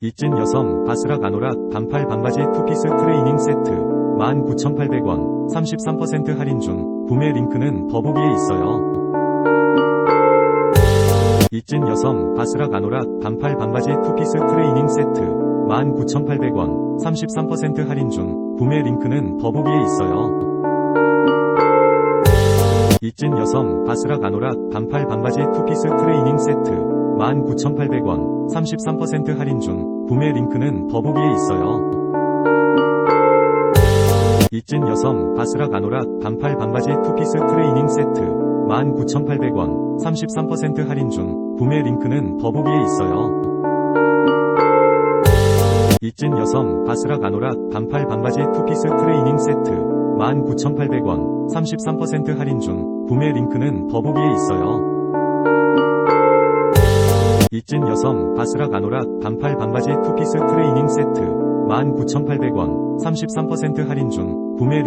이진 여성 바스락 아노락 반팔 반바지 투피스 트레이닝 세트 19,800원 33% 할인 중 구매 링크는 더보기에 있어요. 이진 여성 바스락 아노락 반팔 반바지 투피스 트레이닝 세트 19,800원 33% 할인 중 구매 링크는 더보기에 있어요. 이진 여성 바스락 아노락 반팔 반바지 투피스 트레이닝 세트 19,800원 33% 할인 중 구매 링크는 더보기에 있어요. 이진 여성 바스락 아노락 반팔 반바지 투피스 트레이닝 세트 19,800원 33% 할인 중 구매 링크는 더보기에 있어요. 이진 여성 바스락 아노락 반팔 반바지 투피스 트레이닝 세트 19,800원 33% 할인 중 구매 링크는 더보기에 있어요. 이진 여성 바스락 아노락 반팔 반바지 투피스 트레이닝 세트 19,800원 33% 할인 중 구매 링크